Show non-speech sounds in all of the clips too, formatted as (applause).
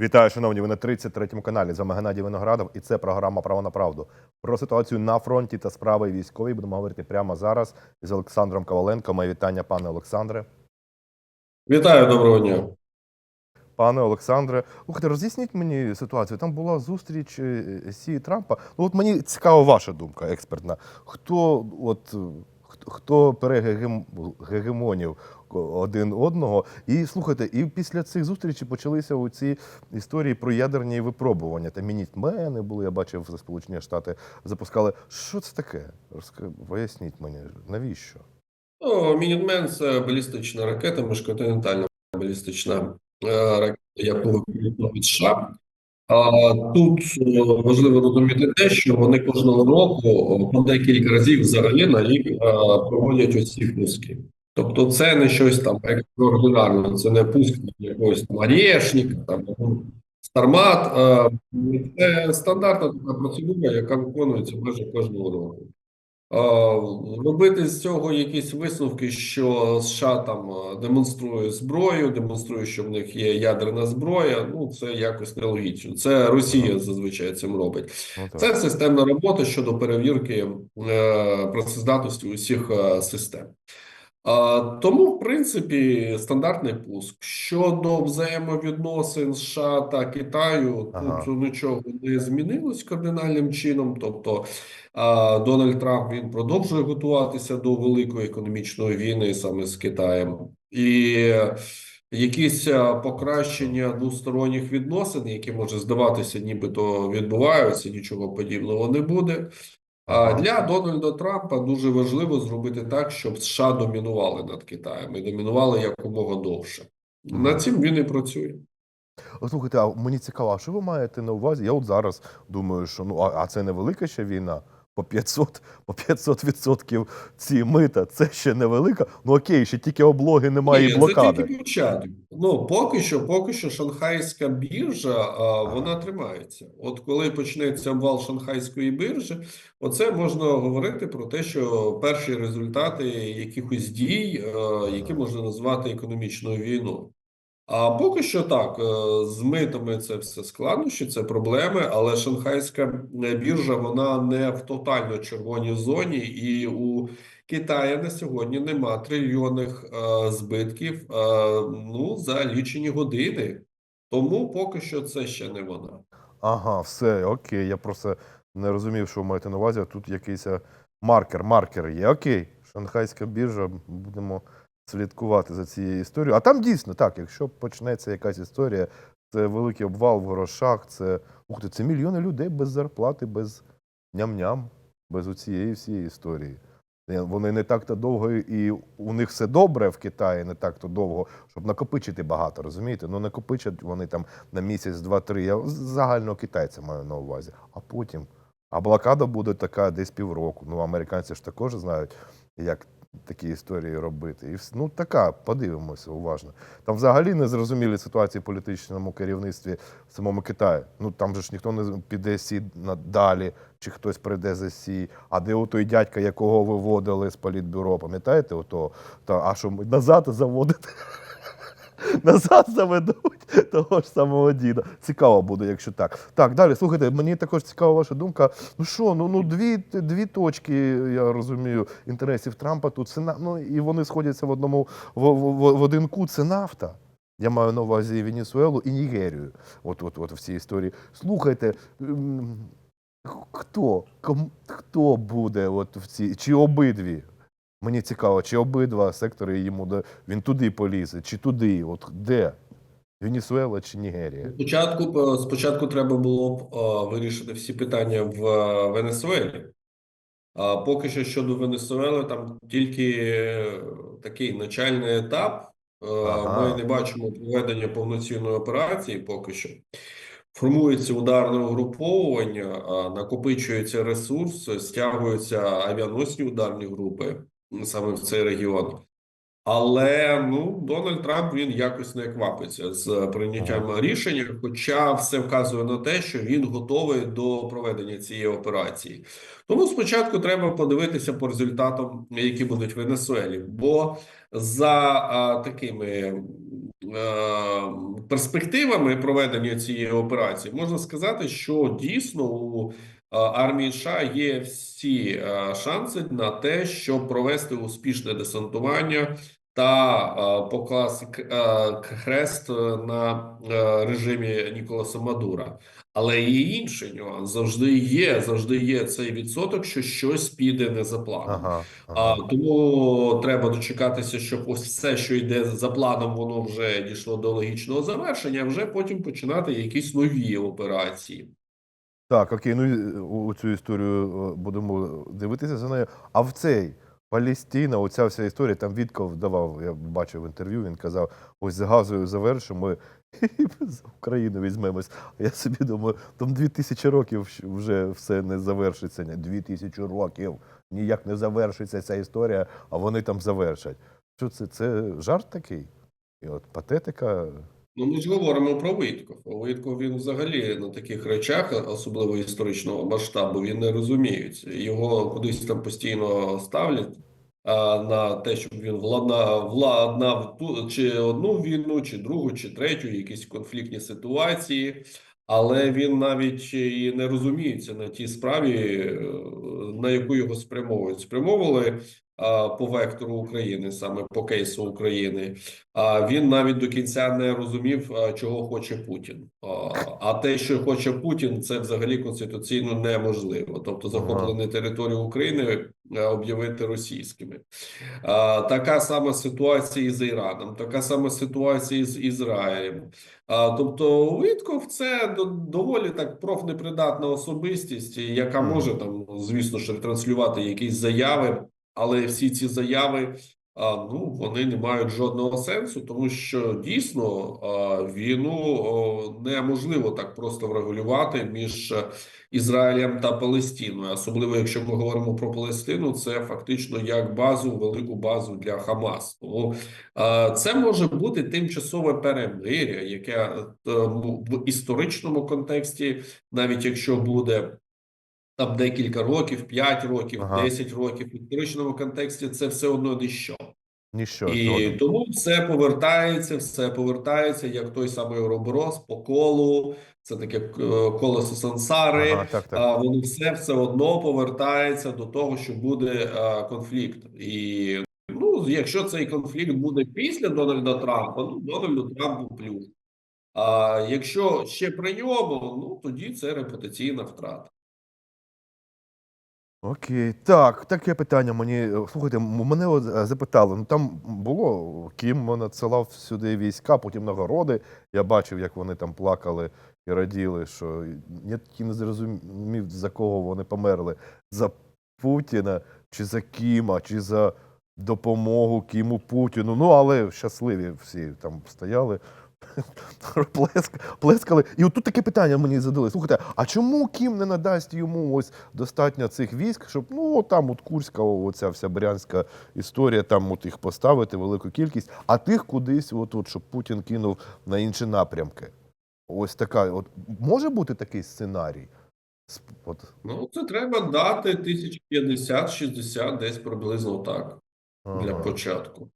Вітаю, шановні. Ви на 33-му каналі. З вами Геннадій Виноградов, і це програма Право на правду. Про ситуацію на фронті та справи військові будемо говорити прямо зараз із Олександром Коваленко. Моє вітання, пане Олександре. Вітаю, доброго дня. Пане Олександре, слухайте, роз'ясніть мені ситуацію. Там була зустріч е, Сі Трампа. Ну, от мені цікава ваша думка, експертна. Хто от е, хто, хто перегегемонів один одного? І слухайте, і після цих зустрічей почалися оці історії про ядерні випробування. Та мінітмени були, я бачив, Сполучені Штати запускали. Що це таке? Поясніть мені, навіщо? Ну, Мінітмен це балістична ракета, міжконтинентальна балістична е, ракета, яку використовують США. Тут е, важливо розуміти те, що вони кожного року по декілька разів взагалі на рік е, проводять ось пуски. Тобто це не щось там екстраординарне, це не пуск якогось там Арєшніка, там ну, Стармат. е, Це стандартна така процедура, яка виконується майже кожного року. Робити з цього якісь висновки, що США там демонструє зброю, демонструє, що в них є ядерна зброя. Ну це якось нелогічно. Це Росія зазвичай цим робить. Ну. Це системна робота щодо перевірки е, працездатності усіх е, систем. Тому, в принципі, стандартний пуск щодо взаємовідносин США та Китаю, Ага. тут нічого не змінилось кардинальним чином. Тобто, Дональд Трамп він продовжує готуватися до великої економічної війни саме з Китаєм, і якісь покращення двосторонніх відносин, які може здаватися, нібито відбуваються, нічого подібного не буде. А для Дональда Трампа дуже важливо зробити так, щоб США домінували над Китаєм і домінували якомога довше. Над цим він і працює. Слухайте, а мені цікаво, що ви маєте на увазі? Я от зараз думаю, що ну а, а це не велика ще війна. По 500, по 500 відсотків ці мита, це ще не велика. Ну окей, ще тільки облоги немає Ні, і блокади. Це тільки початок. Ну поки що, поки що шанхайська біржа, а, вона тримається. От коли почнеться обвал шанхайської біржі, оце можна говорити про те, що перші результати якихось дій, е, які можна назвати економічною війною. А поки що так, е, з митами це все складнощі, це проблеми, але шанхайська е, біржа вона не в тотально червоній зоні, і у Китаї на сьогодні нема трильйонних е, збитків ну, за лічені години. Тому поки що це ще не вона. Ага, все, окей. Я просто не розумів, що ви маєте на увазі. Тут якийсь маркер, маркер є. Окей, шанхайська біржа, будемо слідкувати за цією історією. А там дійсно так, якщо почнеться якась історія, це великий обвал в грошах, це ух ти, це мільйони людей без зарплати, без ням-ням, без цієї всієї історії. Е, Вони не так-то довго, і у них все добре в Китаї, не так-то довго, щоб накопичити багато, розумієте? Ну накопичать вони там на місяць, два-три. Я загального китайця маю на увазі. А потім. А блокада буде така десь півроку. Ну, американці ж також знають, як такі історії робити. І ну така, подивимося уважно. Там взагалі незрозумілі ситуації в політичному керівництві в самому Китаї. Ну там же ж ніхто не піде сі надалі, чи хтось прийде за сі. А де той дядька, якого виводили з політбюро, пам'ятаєте? Ото, та, а що ми назад заводити? (laughs) Назад заведуть (laughs) того ж самого діда. Цікаво буде, якщо так. Так, далі, слухайте, мені також цікава ваша думка. Ну що, ну, ну дві, дві точки, я розумію, інтересів Трампа тут це ну, і вони сходяться в одному в, в, в, один кут. Це нафта. Я маю на увазі Венесуелу і Нігерію. От, от, от в цій історії. Слухайте, хто, ком, хто буде от в цій, чи обидві? Мені цікаво, чи обидва сектори йому він туди полізе, чи туди, от де? Венесуела чи Нігерія? Спочатку, спочатку треба було б е, вирішити всі питання в е, Венесуелі. А поки що щодо Венесуели, там тільки е, такий начальний етап. Е, Ага. Ми не бачимо проведення повноцінної операції поки що. Формується ударне угруповування, накопичується ресурс, стягуються авіаносні ударні групи саме в цей регіон. Але ну Дональд Трамп він якось не квапиться з прийняттям рішення, хоча все вказує на те, що він готовий до проведення цієї операції. Тому спочатку треба подивитися по результатам, які будуть в Венесуелі, бо за а, такими перспективами проведення цієї операції можна сказати, що дійсно у е, армії США є всі е, шанси на те, щоб провести успішне десантування та е, покласти е, хрест на режимі Ніколаса Мадура. Але є інший нюанс. Завжди є, завжди є цей відсоток, що щось піде не за планом. Ага, А, тому треба дочекатися, щоб ось все, що йде за планом, воно вже дійшло до логічного завершення, а вже потім починати якісь нові операції. Так, окей, ну у у цю історію е, будемо дивитися за нею. А в цей Палістина, оця вся історія, там Вітков давав, я бачив інтерв'ю, він казав: ось з газою завершимо, ми (laughs) з України візьмемось. А я собі думаю, там дві тисячі років вже все не завершиться. Дві тисячі років ніяк не завершиться ця історія, а вони там завершать. Що це? Це жарт такий? І от патетика. Ну, ми ж говоримо про Витков. А Витков він взагалі на таких речах, особливо історичного масштабу, він не розуміється. Його кудись там постійно ставлять а, на те, щоб він владнав, владнав ту чи одну війну, чи другу, чи третю, якісь конфліктні ситуації. Але він навіть і не розуміється на тій справі, е, на яку його спрямовують. Спрямовували а, по вектору України, саме по кейсу України. А він навіть до кінця не розумів, а, чого хоче Путін. А, А те, що хоче Путін, це взагалі конституційно неможливо. Тобто, захоплені території України об'явити російськими. А, Така сама ситуація і з Іраном, така сама ситуація з Ізраїлем. А, Тобто, Витков це до- доволі так профнепридатна особистість, яка може там, звісно ж, ретранслювати якісь заяви, але всі ці заяви. Ну вони не мають жодного сенсу, тому що дійсно війну неможливо так просто врегулювати між Ізраїлем та Палестиною, особливо якщо ми говоримо про Палестину, це фактично як базу, велику базу для Хамас. Тому це може бути тимчасове перемиря, яке е, в історичному контексті, навіть якщо буде. Там декілька років, 5 років, Ага. 10 років в історичному контексті це все одно ніщо. Ніщо. І згоден. тому все повертається, все повертається, як той самий Уроборос по колу. Це таке е, колесо сансари. Ага, так, так. Воно все все одно повертається до того, що буде е, конфлікт. І ну, якщо цей конфлікт буде після Дональда Трампа, ну Дональду Трампу плюс. А якщо ще при ньому, ну тоді це репутаційна втрата. Окей, так, таке питання мені. е, Слухайте, мене от е, запитали. Ну там було Кім надсилав сюди війська, потім нагороди. Я бачив, як вони там плакали і раділи, що я таки не зрозумів, за кого вони померли. За Путіна, чи за Кіма, чи за допомогу Кіму Путіну. Ну, але щасливі всі там стояли. Плеск, плескали. І от тут таке питання мені задали. Слухайте, а чому Кім не надасть йому ось достатньо цих військ, щоб ну там от Курська, оця вся брянська історія, там от їх поставити велику кількість, а тих кудись, от, от щоб Путін кинув на інші напрямки. Ось така, от може бути такий сценарій. От, Ну це треба дати 1050-60, десь приблизно так. для початку.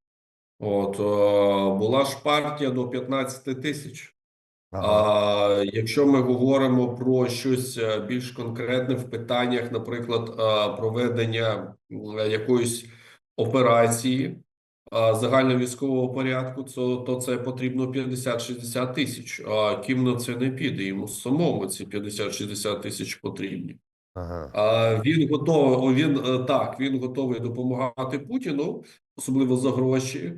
От е, була ж партія до 15 тисяч. Ага. А якщо ми говоримо про щось е, більш конкретне в питаннях, наприклад, е, проведення якоїсь операції загальновійськового порядку, то, то це потрібно 50-60 тисяч. А Кім на це не піде. Йому самому ці 50-60 тисяч потрібні. Ага. Він готовий. Він е, так, він готовий допомагати Путіну, особливо за гроші,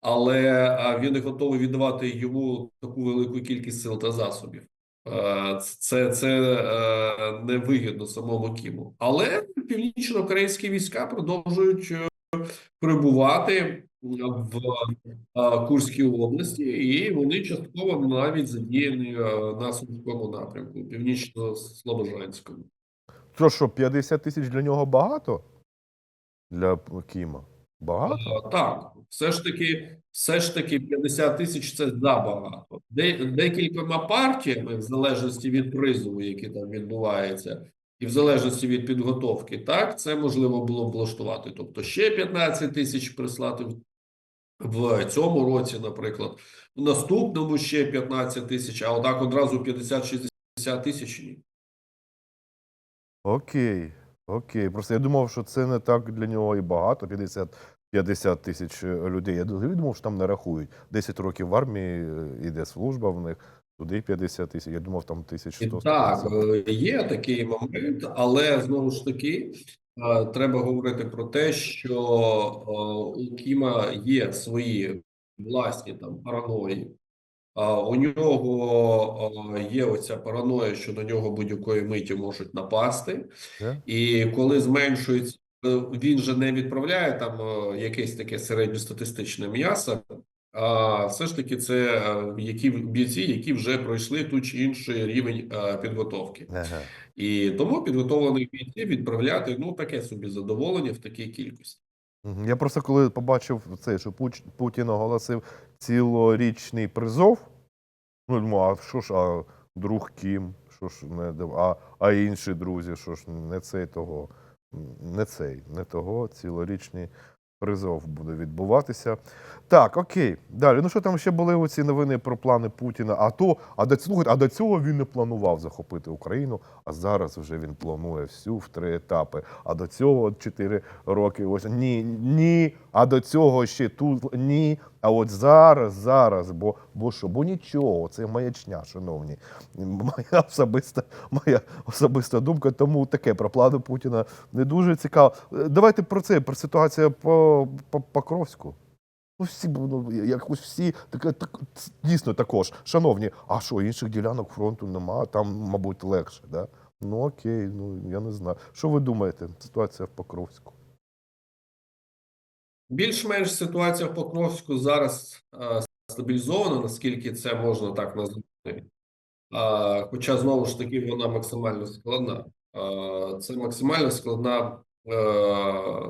але він не готовий віддавати йому таку велику кількість сил та засобів. Е, Це, це е, невигідно самому Кіму. Але північно-корейські війська продовжують прибувати в Курській області, і вони частково навіть задіяні на Сумському напрямку, північно-слобожанському. То що, 50 тисяч для нього багато? Для Кіма? Багато? Так, все ж таки, все ж таки 50 тисяч це забагато. Де, декількома партіями, в залежності від призову, який там відбувається, і в залежності від підготовки, так, це можливо було б влаштувати. Тобто ще 15 тисяч прислати в цьому році, наприклад, в наступному ще 15 тисяч, а отак одразу 50-60 тисяч ні. Окей, окей. Просто я думав, що це не так для нього і багато. 50, 50 тисяч е, людей. Я думав, що там не рахують. 10 років в армії е, іде служба в них, туди 50 тисяч. Я думав, там І 1100. Так, 150. е, є такий момент, але знову ж таки е, треба говорити про те, що е, у Кіма є свої власні там параної. У нього є оця параноя, що на нього будь-якої миті можуть напасти. І коли зменшується, він же не відправляє там якесь таке середньостатистичне м'ясо, а все ж таки це які бійці, які вже пройшли ту чи інший рівень підготовки. Ага. І тому підготовлених бійців відправляти ну таке собі задоволення в такій кількості. Я просто коли побачив це, що Путін оголосив цілорічний призов, ну думаю, а що ж, а друг Кім, що ж не а, а інші друзі, що ж не цей того, не цей, не того, цілорічний призов буде відбуватися. Так, окей, далі. Ну що там ще були оці новини про плани Путіна? А то, а до слухайте, а до цього він не планував захопити Україну, а зараз вже він планує всю в три етапи. А до цього чотири роки. Ось ні, ні. А до цього ще тут ні. А от зараз, зараз, бо, бо що? Бо нічого, це маячня, шановні. Моя особиста, моя особиста думка, тому таке про плани Путіна не дуже цікаво. Е, Давайте про це, про ситуацію по, по Покровську. Ну, всі, ну, якось всі таке, так, дійсно також. Шановні, а що, інших ділянок фронту нема, там, мабуть, легше, да? Ну окей, ну я не знаю. Що ви думаєте? Ситуація в Покровську? Більш-менш ситуація в Покровську зараз е, стабілізована, наскільки це можна так назвати. Е, хоча знову ж таки вона максимально складна. Е, це максимально складна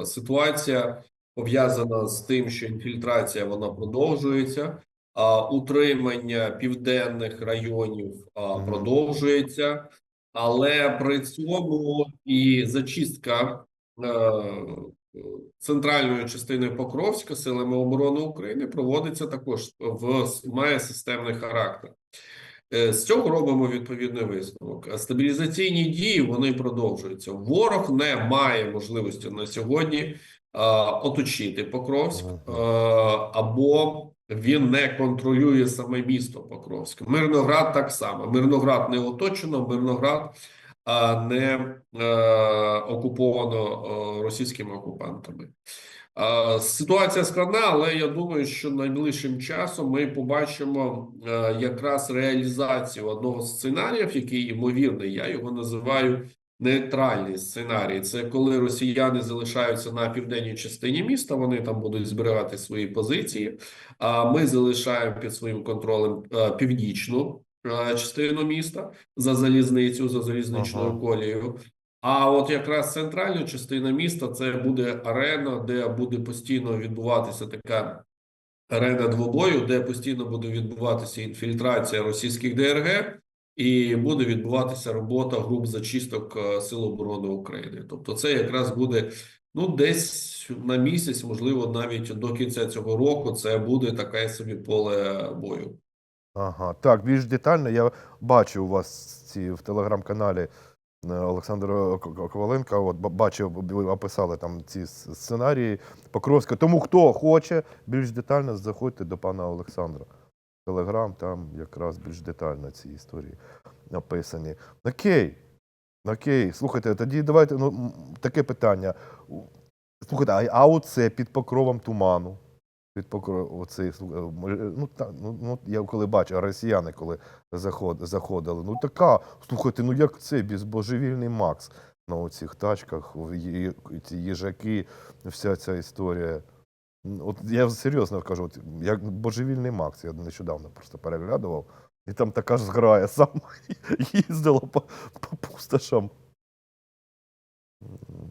ситуація, пов'язана з тим, що інфільтрація вона продовжується, а утримання південних районів а, продовжується, але при цьому і зачистка. Центральної частини Покровська силами оборони України проводиться також в має системний характер. Е, З цього робимо відповідний висновок. Стабілізаційні дії вони продовжуються. Ворог не має можливості на сьогодні а, оточити Покровськ а, або він не контролює саме місто Покровськ. Мирноград так само. Мирноград не оточено, Мирноград а не е, окуповано е, російськими окупантами. Ситуація складна, але я думаю, що найближчим часом ми побачимо е, якраз реалізацію одного з сценаріїв, який ймовірний. Я його називаю нейтральний сценарій. Це коли росіяни залишаються на південній частині міста. Вони там будуть зберігати свої позиції. А ми залишаємо під своїм контролем північну частину міста за залізницю, за залізничною Ага. колією. А от якраз центральна частина міста це буде арена, де буде постійно відбуватися така арена двобою, де постійно буде відбуватися інфільтрація російських ДРГ, і буде відбуватися робота груп зачисток е, Сил оборони України. Тобто, це якраз буде ну десь на місяць, можливо, навіть до кінця цього року. Це буде таке собі поле бою. Ага, так, більш детально. Я бачив у вас ці в телеграм-каналі е, Олександра Коваленка. От бачив, ви описали там ці сценарії Покровська. Тому хто хоче більш детально, заходьте до пана Олександра. Телеграм, там якраз більш детально ці історії написані. Окей. Окей, слухайте, тоді давайте ну, таке питання. Слухайте, а оце під покровом туману? Покровом оцей, слу- е, ну, та, ну, ну, я коли бачу, росіяни, коли заход, заходили, ну така, слухайте, ну як це безбожевільний Макс на оцих тачках, ці їжаки, вся ця історія. От я серйозно кажу, от, як божевільний Макс, я нещодавно просто переглядував, і там така ж зграя сама (laughs) їздила по, по пустошам.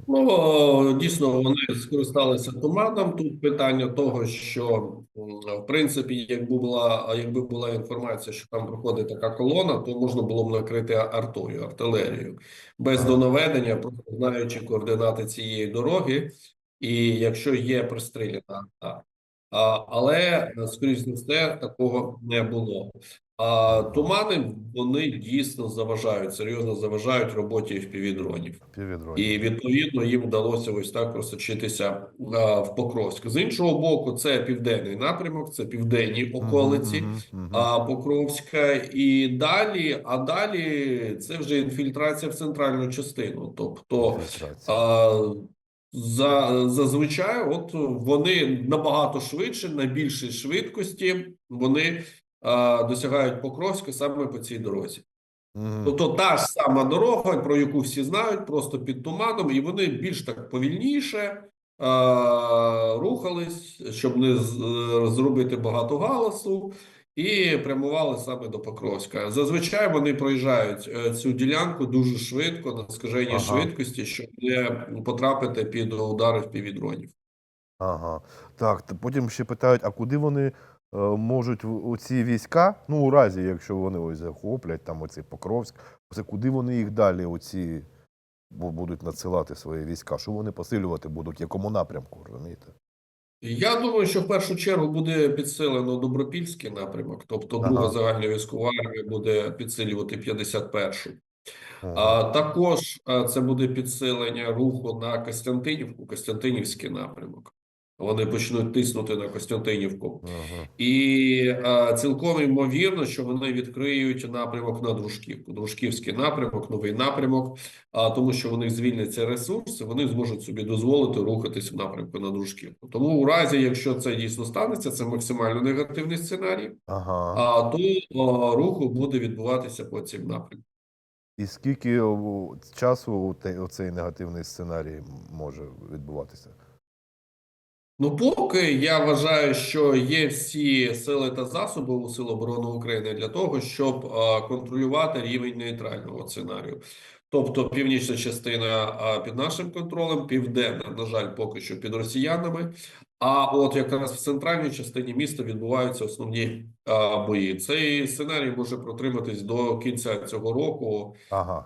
Ну, дійсно, вони скористалися туманом. Тут питання того, що в принципі, якби була якби була інформація, що там проходить така колона, то можна було б накрити артою, артилерією без донаведення, просто знаючи координати цієї дороги. І якщо є пристріляна але, е, скоріш за все, такого не було. А тумани вони дійсно заважають, серйозно заважають роботі. Піввідроні. І відповідно їм вдалося ось так просочитися а, в Покровськ. З іншого боку, це південний напрямок, це південні околиці. Мгм, мгм, мгм. А Покровська і далі, а далі це вже інфільтрація в центральну частину. Тобто, а, за, зазвичай, от вони набагато швидше, на більшій швидкості вони а, досягають Покровська саме по цій дорозі. Мгм. Тобто та ж сама дорога, про яку всі знають, просто під туманом, і вони більш так повільніше а, рухались, щоб не з- е, зробити багато галасу, і прямували саме до Покровська. Зазвичай вони проїжджають е, цю ділянку дуже швидко, на скаженій Ага. швидкості, щоб не потрапити під удари впівдронів. Ага. Так, потім ще питають, а куди вони е, можуть оці війська, ну, у разі, якщо вони ось захоплять там оцей Покровськ, це куди вони їх далі оці будуть надсилати свої війська? Що вони посилювати будуть, в якому напрямку, розумієте? Я думаю, що в першу чергу буде підсилено Добропільський напрямок, тобто Ага. загальна військова армія буде підсилювати 51-шу. Ага. А також це буде підсилення руху на Костянтинівку, Костянтинівський напрямок. Вони почнуть тиснути на Костянтинівку, Ага. і а, цілком ймовірно, що вони відкриють напрямок на Дружківку. Дружківський напрямок, новий напрямок, а тому, що них звільняться ресурси, вони зможуть собі дозволити рухатись в напрямку на Дружківку. Тому, у разі, якщо це дійсно станеться, це максимально негативний сценарій. Ага. А то о, руху буде відбуватися по цим напрямкам. І скільки часу оцей негативний сценарій може відбуватися? Ну, поки я вважаю, що є всі сили та засоби у Сил оборони України для того, щоб а, контролювати рівень нейтрального сценарію. Тобто північна частина а, під нашим контролем, південна, на жаль, поки що під росіянами. А от якраз в центральній частині міста відбуваються основні а, бої. Цей сценарій може протриматись до кінця цього року. Ага.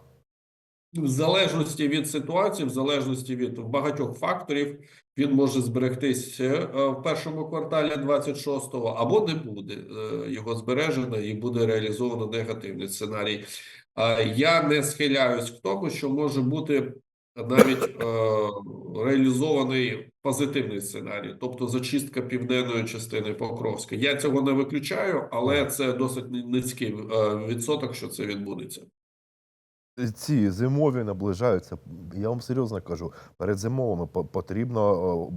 В залежності від ситуації, в залежності від багатьох факторів, він може зберегтись е, в першому кварталі 26-го, або не буде е, його збережено і буде реалізовано негативний сценарій. Я не схиляюсь к тому, що може бути навіть е, реалізований позитивний сценарій, тобто зачистка південної частини Покровська. Я цього не виключаю, але це досить низький відсоток, що це відбудеться. Ці зимові наближаються. Я вам серйозно кажу, перед зимовими потрібно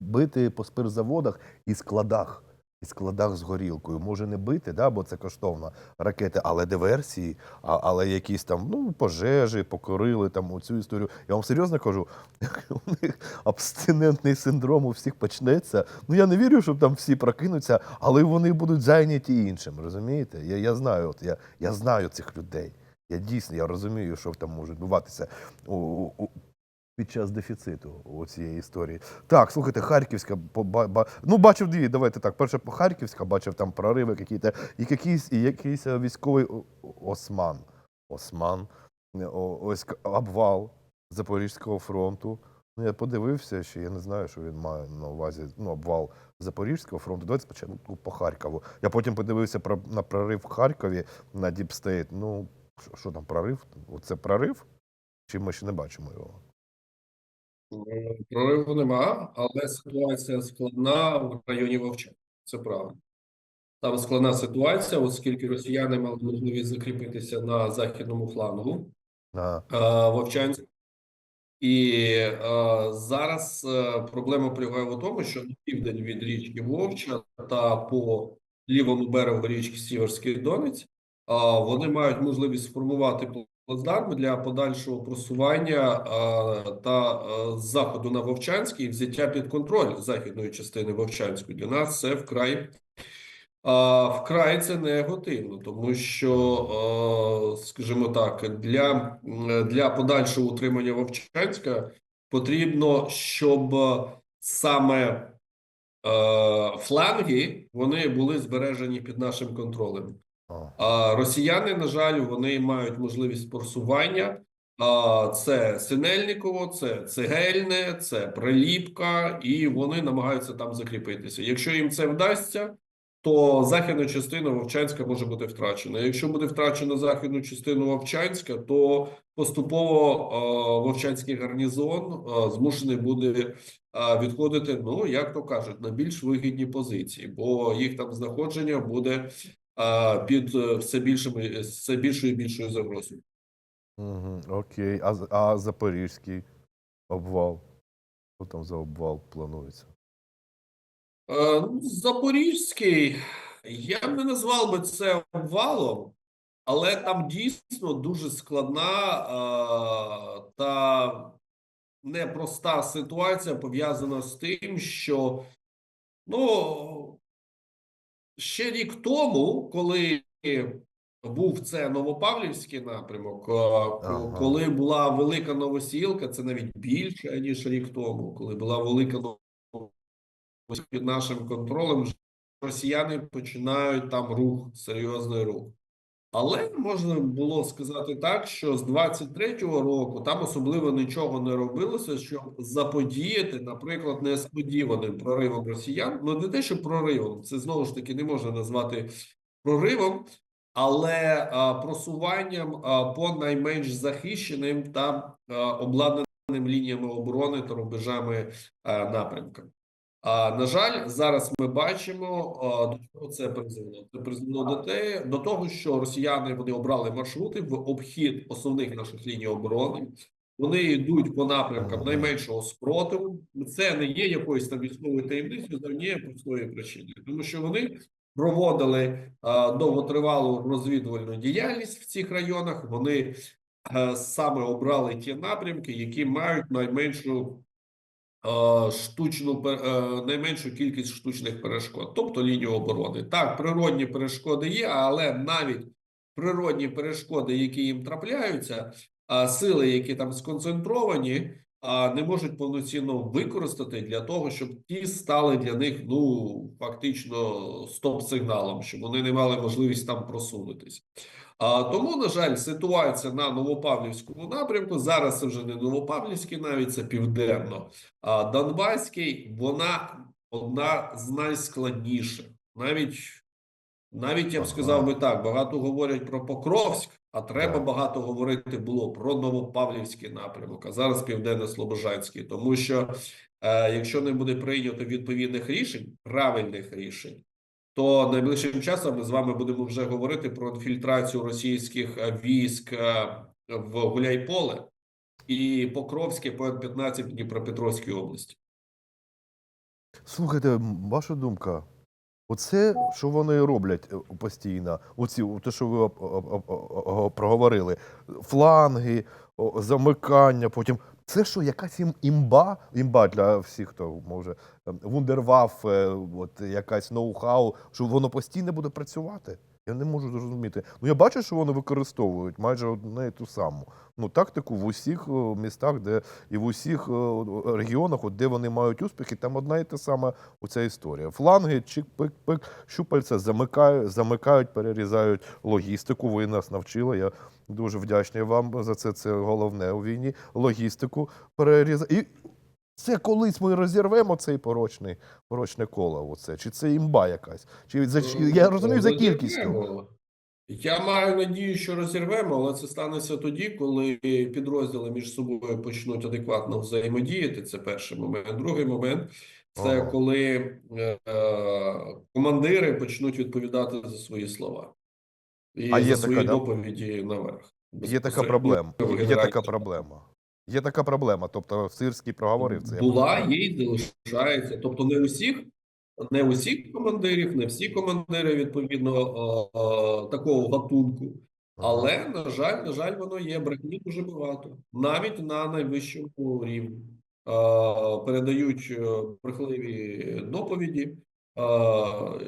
бити по спиртзаводах і складах. І складах з горілкою. Може не бити, да, бо це коштовна ракета, але диверсії, а, але якісь там ну, пожежі, покорили там оцю історію. Я вам серйозно кажу, (laughs) у них абстинентний синдром у всіх почнеться. Ну я не вірю, що там всі прокинуться, але вони будуть зайняті іншим. Розумієте? Я, я знаю, от я, я знаю цих людей. Я дійсно я розумію, що там може відбуватися під час дефіциту у цієї історії. Так, слухайте, Харківська, ну бачив дві, давайте так. Перше, Харківська, бачив там прориви якісь, і якийсь, і якийсь е, військовий осман. Осман, е, ось обвал Запорізького фронту. Ну, я подивився, що я не знаю, що він має на увазі. Ну, обвал Запорізького фронту. Давайте спочатку по Харкову. Я потім подивився про, на прорив в Харкові на Діпстейт. Ну, що, що там, прорив? Оце прорив? Чи ми ще не бачимо його? Е, Прориву нема, але ситуація складна в районі Вовча. Це правда. Там складна ситуація, оскільки росіяни мали можливість закріпитися на західному флангу А, е, Вовчанськ. І е, зараз е, проблема полягає в тому, що на південь від річки Вовча та по лівому берегу річки Сіверський Донець вони мають можливість сформувати плацдарми для подальшого просування та заходу на Вовчанський і взяття під контроль західної частини Вовчанської. Для нас це вкрай вкрай це негативно, тому що, скажімо так, для, для подальшого утримання Вовчанська потрібно, щоб саме фланги вони були збережені під нашим контролем. А. Росіяни, на жаль, вони мають можливість просування Це Синельниково, це Цегельне, це Приліпка, і вони намагаються там закріпитися. Якщо їм це вдасться, то західна частина Вовчанська може бути втрачена. Якщо буде втрачена західну частину Вовчанська, то поступово Вовчанський гарнізон змушений буде відходити, ну як то кажуть, на більш вигідні позиції, бо їх там знаходження буде під е, все більшими все більшою і більшою загрозою. Угу, окей. А, а Запорізький обвал? Що там за обвал планується? Е, ну, Запорізький, я б не назвав би це обвалом, але там дійсно дуже складна е, та непроста ситуація пов'язана з тим, що ну, ще рік тому, коли був це Новопавлівський напрямок, е, Ага. коли була велика новосілка, це навіть більше ніж рік тому, коли була велика новосілка під нашим контролем, росіяни починають там рух, серйозний рух. Але можна було сказати так, що з 23-го року там особливо нічого не робилося, щоб заподіяти, наприклад, несподіваним проривом росіян. Ну не те, що проривом, це знову ж таки не можна назвати проривом, але а, просуванням а, по найменш захищеним та а, обладнаним лініями оборони та рубежами а, напрямкам. А на жаль, зараз ми бачимо, до чого це призвело. Це призвело до те, до того, що росіяни вони обрали маршрути в обхід основних наших ліній оборони. Вони йдуть по напрямкам найменшого спротиву. Це не є якоюсь там військовою таємницею з однієї простої причини, тому що вони проводили довготривалу розвідувальну діяльність в цих районах. Вони е, саме обрали ті напрямки, які мають найменшу штучну пер- е, найменшу кількість штучних перешкод, тобто лінію оборони. Так, природні перешкоди є, але навіть природні перешкоди, які їм трапляються, сили, які там сконцентровані, не можуть повноцінно використати для того, щоб ті стали для них ну фактично стоп-сигналом, щоб вони не мали можливість там просунутися. Тому, на жаль, ситуація на Новопавлівському напрямку зараз це вже не Новопавлівський, навіть це південно. А Донбаський, вона одна з найскладніших. Навіть, навіть я б сказав би так: багато говорять про Покровськ, а треба багато говорити було про Новопавлівський напрямок, а зараз Південно-Слобожанський. Тому що е, якщо не буде прийнято відповідних рішень, правильних рішень, то найближчим часом ми з вами будемо вже говорити про інфільтрацію російських е, військ е, в Гуляйполе і Покровське по 15 Дніпропетровській області. Слухайте, ваша думка. Оце, що вони роблять е, постійно, оці, те, що ви проговорили, фланги, замикання, потім. Це що, якась ім- імба? Імба для всіх, хто може вундерваф, е, от якась ноу-хау, що воно постійно буде працювати. Я не можу зрозуміти. Ну я бачу, що вони використовують майже одне і ту саму. Ну, тактику в усіх е, містах, де і в усіх е, регіонах, де вони мають успіхи, там одна і та сама оця історія. Фланги, чик, пик, пик, щупальця замикають, замикають, перерізають логістику. Ви нас навчили. Я дуже вдячний вам за це. Це головне у війні. Логістику перерізати. І це колись ми розірвемо цей порочний, порочне коло. Оце. Чи це імба якась? Чи за я розумію за кількістю. Я маю надію, що розірвемо, але це станеться тоді, коли підрозділи між собою почнуть адекватно взаємодіяти. Це перший момент. Другий момент це Ага. коли е, е, командири почнуть відповідати за свої слова і А є за така, свої да? доповіді наверх. Є така проблема. Є така проблема. Є така проблема. Тобто Сирський проговорив це. Була, є і залишається. Тобто не усіх, не усіх командирів, не всі командири відповідно е, е, такого гатунку. Але на жаль, на жаль, воно є брехні дуже багато, навіть на найвищому рівні. Е, передають брехливі доповіді,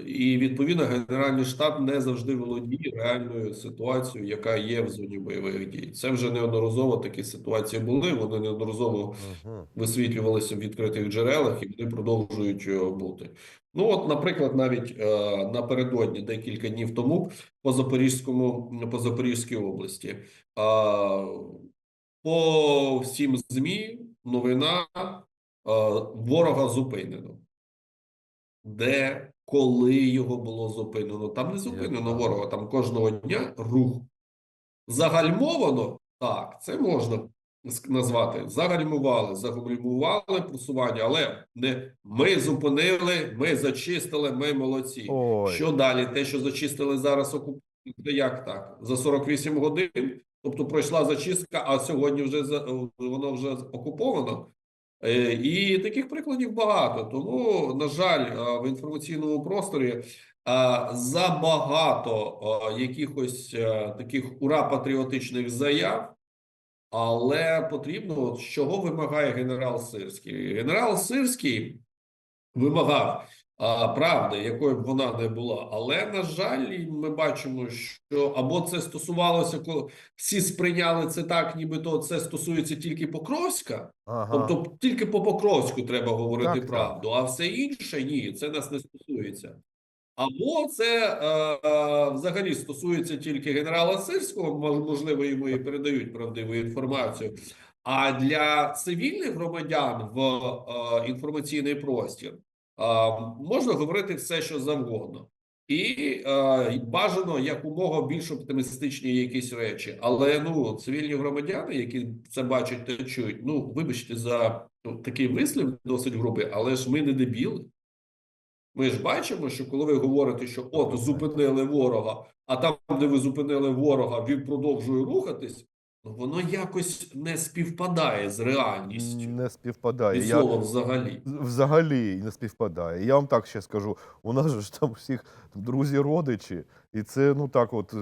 і відповідно Генеральний штаб не завжди володіє реальною ситуацією, яка є в зоні бойових дій. Це вже неодноразово такі ситуації були. Вони неодноразово висвітлювалися в відкритих джерелах, і вони продовжують е, бути. Ну, от, наприклад, навіть е, напередодні декілька днів тому по Запорізькому по Запорізькій області. Е, по всім ЗМІ новина е, ворога зупинено. Де, коли його було зупинено? Там не зупинено ворога, там кожного дня рух. Загальмовано, так, це можна назвати. Загальмували, загальмували просування, але не ми зупинили, ми зачистили, ми молодці. Ой. Що далі? Те, що зачистили зараз окупацію, це як так? За 48 годин? Тобто пройшла зачистка, а сьогодні вже воно вже окуповано. Е, І таких прикладів багато. Тому, на жаль, е, в інформаційному просторі е, забагато якихось таких ура-патріотичних заяв. Але потрібно, от чого вимагає генерал Сирський? Генерал Сирський вимагав правди, якою б вона не була. Але, на жаль, ми бачимо, що або це стосувалося, коли всі сприйняли це так, нібито це стосується тільки Покровська. Ага. Тобто тільки по Покровську треба говорити Так, правду, а все інше ні, це нас не стосується. Або це е, е, взагалі стосується тільки генерала Сирського, можливо, йому і передають правдиву інформацію. А для цивільних громадян в е, інформаційний простір можна говорити все, що завгодно. І бажано якомога більш оптимістичні якісь речі. Але ну цивільні громадяни, які це бачать та чують, ну вибачте за ну, такий вислів досить грубий, але ж ми не дебіли. Ми ж бачимо, що коли ви говорите, що от зупинили ворога, а там, де ви зупинили ворога, він продовжує рухатись, воно якось не співпадає з реальністю Не співпадає. від Я, взагалі. взагалі не співпадає. Я вам так ще скажу: у нас же ж там всіх друзі, родичі, і це ну так, от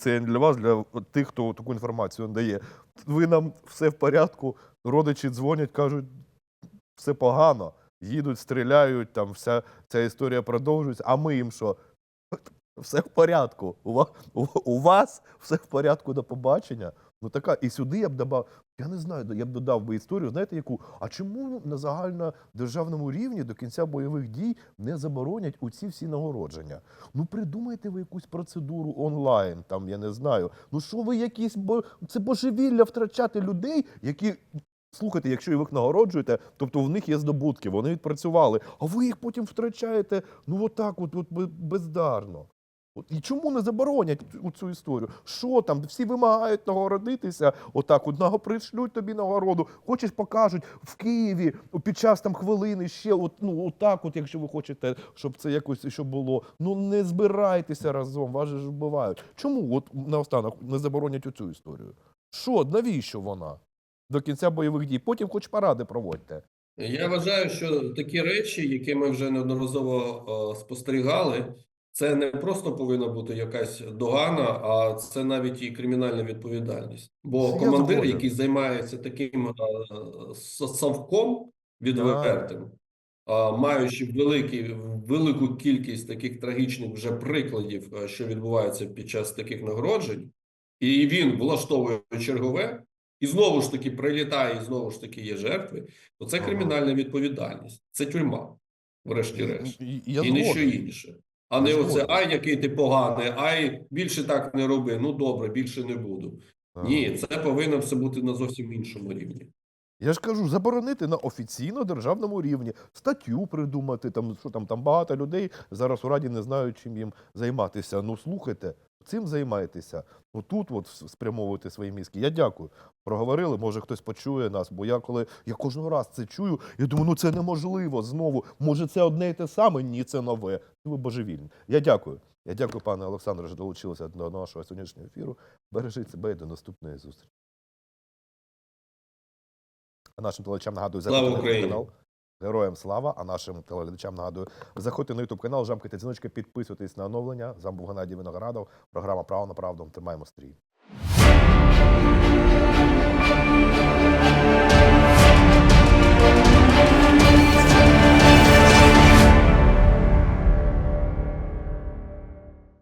це для вас, для тих, хто таку інформацію дає. Ви нам все в порядку. Родичі дзвонять, кажуть, все погано. Їдуть, стріляють, там вся ця історія продовжується. А ми їм що? Все в порядку. У вас, у вас все в порядку до побачення. Ну така, і сюди я б додав, я не знаю, я б додав би історію, знаєте, яку? А чому на загальнодержавному рівні до кінця бойових дій не заборонять оці всі нагородження? Ну придумайте ви якусь процедуру онлайн, там я не знаю. Ну що ви якісь бо це божевілля втрачати людей, які. Слухайте, якщо ви їх нагороджуєте, тобто в них є здобутки, вони відпрацювали, а ви їх потім втрачаєте, ну отак, от, от бездарно. І чому не заборонять у цю історію? Що там? Всі вимагають нагородитися, отак, от наго пришлють тобі нагороду. Хочеш, покажуть в Києві під час там хвилини ще, от, ну отак, от, якщо ви хочете, щоб це якось ще було. Ну не збирайтеся разом, вас же ж вбивають. Чому от наостанок не заборонять оцю історію? Що, навіщо вона? До кінця бойових дій. Потім хоч паради проводьте. Я вважаю, що такі речі, які ми вже неодноразово спостерігали, це не просто повинна бути якась догана, а це навіть і кримінальна відповідальність. Бо Я командир, згоден. який займається таким е, совком відвертим, е, маючи великі, велику кількість таких трагічних вже прикладів, е, що відбувається під час таких нагороджень, і він влаштовує чергове, і знову ж таки прилітає, і знову ж таки є жертви, то це кримінальна відповідальність. Це тюрма, врешті-решт. І- і- ніщо згоден. інше. А не оце, ай, який ти поганий, ай, більше так не роби. Ну добре, більше не буду. Ні, це повинно все бути на зовсім іншому рівні. Я ж кажу, заборонити на офіційно державному рівні, статтю придумати, там що там, там багато людей зараз у раді не знають, чим їм займатися. Ну слухайте, цим займайтеся. Отут от спрямовуйте свої мізки. Я дякую. Проговорили, може хтось почує нас, бо я коли я кожного раз це чую, я думаю, ну це неможливо знову. Може, це одне і те саме? Ні, це нове. Ви божевільні. Я дякую. Я дякую, пане Олександре, що долучилися до нашого сьогоднішнього ефіру. Бережіть себе і до наступної зустрічі. А нашим телевичам нагадую, заходьте на! YouTube канал. Героям слава! А нашим телеглядачам нагадую, заходьте на YouTube канал, жамкайте дзвіночки, підписуйтесь на оновлення. З вами був Геннадій Виноградов. Програма Право на правду. Тримаємо стрій.